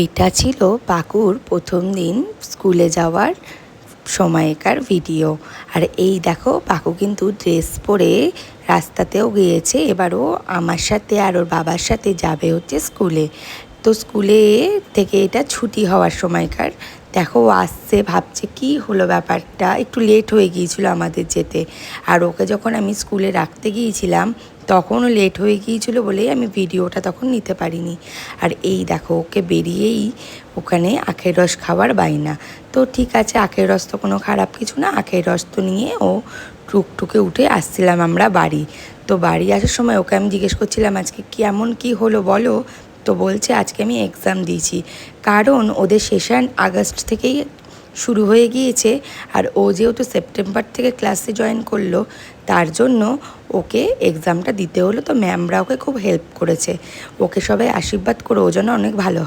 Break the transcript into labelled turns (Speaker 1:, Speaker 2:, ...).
Speaker 1: এইটা ছিল পাকুর প্রথম দিন স্কুলে যাওয়ার সময়কার ভিডিও। আর এই দেখো পাকু কিন্তু ড্রেস পরে রাস্তাতেও গিয়েছে। এবারও আমার সাথে আর ওর বাবার সাথে যাবে হচ্ছে স্কুলে। তো স্কুলে থেকে এটা ছুটি হওয়ার সময়কার। দেখো আসছে, ভাবছে কি হলো ব্যাপারটা? একটু লেট হয়ে গিয়েছিল আমাদের যেতে। আর ওকে যখন আমি স্কুলে রাখতে গিয়েছিলাম, তখনও লেট হয়ে গিয়েছিল বলেই আমি ভিডিওটা তখন নিতে পারিনি। আর এই দেখো, ওকে বেরিয়েই ওখানে আখের রস খাওয়ার বাইনা তো ঠিক আছে, আখের রস তো কোনো খারাপ কিছু না, আখের রস তো নিয়ে ও টুকটুকে উঠে আসছিলাম আমরা বাড়ি। তো বাড়ি আসার সময় ওকে আমি জিজ্ঞেস করছিলাম, আজকে কেমন কি হলো বলো? তো বলছে, আজকে আমি এক্সাম দিয়েছি। কারণ ওদের সেশন আগস্ট থেকেই শুরু হয়ে গিয়েছে আর ও যেহেতু সেপ্টেম্বর থেকে ক্লাসে জয়েন করল, তার জন্য ওকে এক্সামটা দিতে হলো। তো ম্যামরা ওকে খুব হেল্প করেছে। ওকে সবাই আশীর্বাদ করে, ও জন্য অনেক ভালো